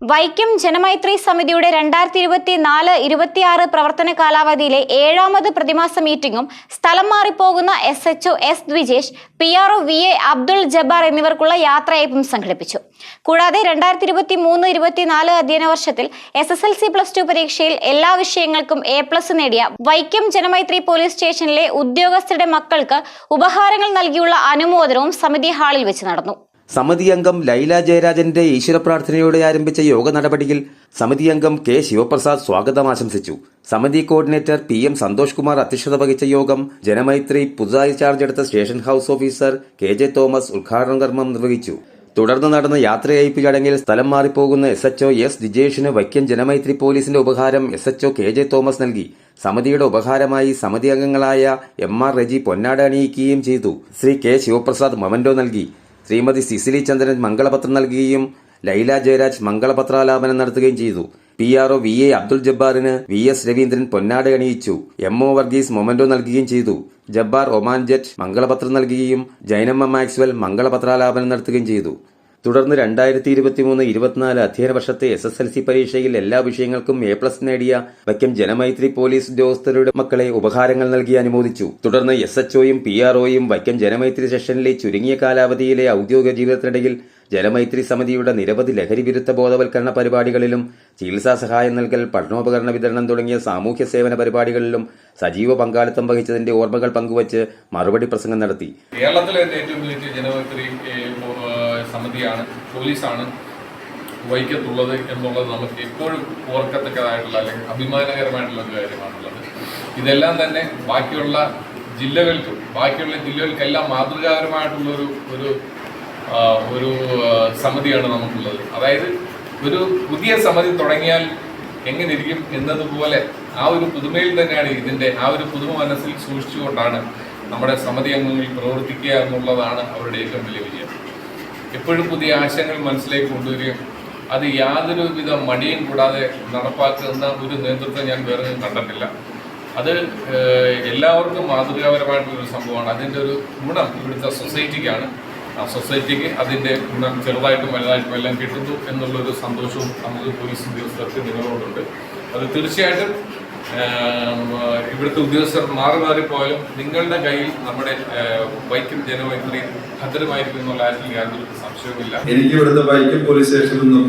വൈക്കം ജനമൈത്രി സമിതിയുടെ രണ്ടായിരത്തി ഇരുപത്തി നാല് ഇരുപത്തിയാറ് പ്രവർത്തന കാലാവധിയിലെ ഏഴാമത് പ്രതിമാസ മീറ്റിംഗും സ്ഥലം മാറിപ്പോകുന്ന S H O S Dwijesh P R O V A Abdul Jabbar എന്നിവർക്കുള്ള യാത്രയയപ്പും സംഘടിപ്പിച്ചു. കൂടാതെ രണ്ടായിരത്തി ഇരുപത്തി മൂന്ന് ഇരുപത്തിനാല് അധ്യയന വർഷത്തിൽ S S L C plus two പരീക്ഷയിൽ എല്ലാ വിഷയങ്ങൾക്കും എ പ്ലസ് നേടിയ വൈക്കം ജനമൈത്രി പോലീസ് സ്റ്റേഷനിലെ ഉദ്യോഗസ്ഥരുടെ മക്കൾക്ക് ഉപഹാരങ്ങൾ നൽകിയുള്ള അനുമോദനവും സമിതി ഹാളിൽ വെച്ച് നടന്നു. സമിതി അംഗം ലൈല ജയരാജന്റെ ഈശ്വര പ്രാർത്ഥനയോടെ ആരംഭിച്ച യോഗ നടപടിയിൽ സമിതി അംഗം കെ ശിവപ്രസാദ് സ്വാഗതം ആശംസിച്ചു. സമിതി coordinator P M Santhosh Kumar അധ്യക്ഷത വഹിച്ച യോഗം ജനമൈത്രി പുതുതായി ചാർജ് എടുത്ത station house officer K J Thomas ഉദ്ഘാടന കർമ്മം നിർവഹിച്ചു. തുടർന്ന് നടന്ന യാത്രയയപ്പ് ചടങ്ങിൽ സ്ഥലം മാറിപ്പോകുന്ന എസ് എച്ച്ഒ എസ് ജിജേഷിന് വൈക്കം ജനമൈത്രി പോലീസിന്റെ ഉപഹാരം S H O K J Thomas നൽകി. സമിതിയുടെ ഉപഹാരമായി സമിതി അംഗങ്ങളായ എം ആർ റെജി പൊന്നാട അണിയിക്കുകയും ചെയ്തു. ശ്രീ കെ ശിവപ്രസാദ് മൊമന്റോ നൽകി. ശ്രീമതി സിസിലി ചന്ദ്രൻ മംഗളപത്രം നൽകുകയും ലൈല ജയരാജ് മംഗളപത്രാലാപനം നടത്തുകയും ചെയ്തു. P R O V A Abdul ജബ്ബാറിന് V S Raveendran പൊന്നാട അണിയിച്ചു. എം ഒ വർഗീസ് മൊമന്റോ നൽകുകയും ചെയ്തു. ജബ്ബാർ ഒമാൻ ജറ്റ് മംഗളപത്രം നൽകുകയും ജൈനമ്മ മാക്സ്വൽ മംഗളപത്രാലാപനം നടത്തുകയും ചെയ്തു. തുടർന്ന് രണ്ടായിരത്തി ഇരുപത്തി മൂന്ന് ഇരുപത്തിനാല് അധ്യയന വർഷത്തെ എസ് എസ് എൽ സി പരീക്ഷയിൽ എല്ലാ വിഷയങ്ങൾക്കും എ പ്ലസ് നേടിയ വൈക്കം ജനമൈത്രി പോലീസ് ഉദ്യോഗസ്ഥരുടെ മക്കളെ ഉപഹാരങ്ങൾ നൽകി അനുമോദിച്ചു. തുടർന്ന് എസ് എച്ച്ഒയും പി ആർഒയും വൈക്കം ജനമൈത്രി സെഷനിലെ ചുരുങ്ങിയ കാലാവധിയിലെ ഔദ്യോഗിക ജീവിതത്തിനിടയിൽ ജനമൈത്രി സമിതിയുടെ നിരവധി ലഹരി വിരുദ്ധ ബോധവൽക്കരണ പരിപാടികളിലും ചികിത്സാ സഹായം നൽകൽ പഠനോപകരണ വിതരണം തുടങ്ങിയ സാമൂഹ്യ സേവന പരിപാടികളിലും സജീവ പങ്കാളിത്തം വഹിച്ചതിന്റെ ഓർമ്മകൾ പങ്കുവച്ച് മറുപടി പ്രസംഗം നടത്തി. കേരളത്തിലെ ഏറ്റവും വലിയ ജനമൈത്രി സമിതിയാണ് പോലീസാണ് വഹിക്കത്തുള്ളത് എന്നുള്ളത് നമുക്ക് എപ്പോഴും ഓർക്കത്തക്കതായിട്ടുള്ള അല്ലെങ്കിൽ അഭിമാനകരമായിട്ടുള്ള ഒരു കാര്യമാണുള്ളത്. ഇതെല്ലാം തന്നെ ബാക്കിയുള്ള ജില്ലകൾക്കും ബാക്കിയുള്ള ജില്ലകൾക്കെല്ലാം മാതൃകാപരമായിട്ടുള്ള ഒരു ഒരു സമിതിയാണ് നമുക്കുള്ളത്. അതായത് ഒരു പുതിയ സമിതി തുടങ്ങിയാൽ എങ്ങനെ ഇരിക്കും എന്നതുപോലെ ആ ഒരു പുതുമയിൽ തന്നെയാണ് ഇതിന്റെ ആ ഒരു പുതുമ മനസ്സിൽ സൂക്ഷിച്ചുകൊണ്ടാണ് നമ്മുടെ സമിതി അംഗങ്ങൾ പ്രവർത്തിക്കുക എന്നുള്ളതാണ് അവരുടെ ഏറ്റവും വലിയ വിജയം. എപ്പോഴും പുതിയ ആശയങ്ങൾ മനസ്സിലേക്ക് കൊണ്ടുവരികയും അത് യാതൊരു വിധ മടിയും കൂടാതെ നടപ്പാക്കുന്ന ഒരു നേതൃത്വം ഞാൻ വേറെ കണ്ടിട്ടില്ല. അത് എല്ലാവർക്കും മാതൃകാപരമായിട്ടുള്ള ഒരു സംഭവമാണ്. അതിന്റെ ഒരു ഗുണം ഇവിടുത്തെ സൊസൈറ്റിക്കാണ് സൊസൈറ്റിക്ക് അതിന്റെ ഗുണം ചെറുതായിട്ടും വലുതായിട്ടും എല്ലാം കിട്ടുന്നു എന്നുള്ളൊരു സന്തോഷവും നമുക്ക് പോലീസ് ഉദ്യോഗസ്ഥർക്ക് നിങ്ങളോടുണ്ട്. അത് തീർച്ചയായിട്ടും ഇവിടുത്തെ ഉദ്യോഗസ്ഥർ മാറി മാറിപ്പോയാലും നിങ്ങളുടെ കയ്യിൽ നമ്മുടെ ബൈക്കും ജനമൈത്രി ഭദ്രമായിരിക്കും എന്നുള്ള കാര്യത്തിൽ യാതൊരു സംശയവുമില്ല. എനിക്ക് ഇവിടുത്തെ വൈക്കം പോലീസ് സ്റ്റേഷനിൽ നിന്നും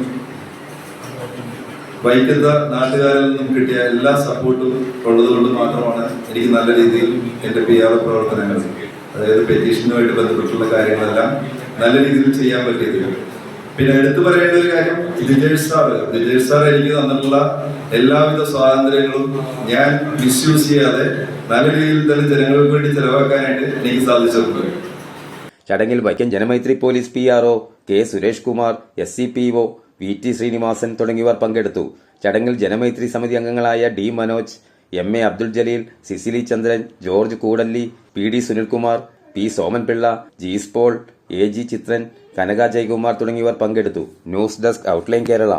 വൈക്കുന്ന നാട്ടുകാരിൽ നിന്നും കിട്ടിയ എല്ലാ സപ്പോർട്ടും ഉള്ളതുകൊണ്ട് മാത്രമാണ് എനിക്ക് നല്ല രീതിയിൽ എന്റെ പി ആർ പ്രവർത്തനങ്ങൾ അതായത് പെറ്റീഷനുമായിട്ട് ബന്ധപ്പെട്ടുള്ള കാര്യങ്ങളെല്ലാം നല്ല രീതിയിൽ ചെയ്യാൻ പറ്റിയത് പിന്നെ എടുത്തു പറയേണ്ട ഒരു കാര്യം ജിജേഷ് സാർ ജിജേഷ് സാർ എനിക്ക് തന്നിട്ടുള്ള എല്ലാവിധ സ്വാതന്ത്ര്യങ്ങളും ഞാൻ മിസ്യൂസ് ചെയ്യാതെ നല്ല രീതിയിൽ തന്നെ ജനങ്ങൾക്ക് വേണ്ടി ചെലവാക്കാനായിട്ട് എനിക്ക് സാധിച്ചിട്ടുണ്ട്. ചടങ്ങിൽ Vaikom Janamaithri police P R O K Suresh Kumar S C P O V T Srinivasan തുടങ്ങിയവർ പങ്കെടുത്തു. ചടങ്ങിൽ ജനമൈത്രി സമിതി അംഗങ്ങളായ D Manoj M A Abdul Jaleel Cicily Chandran George Koodalli P D Sunilkumar P Somanpillai Jees Paul A G Chithran Kanaka Jayakumar തുടങ്ങിയവർ പങ്കെടുത്തു. News desk outline Kerala.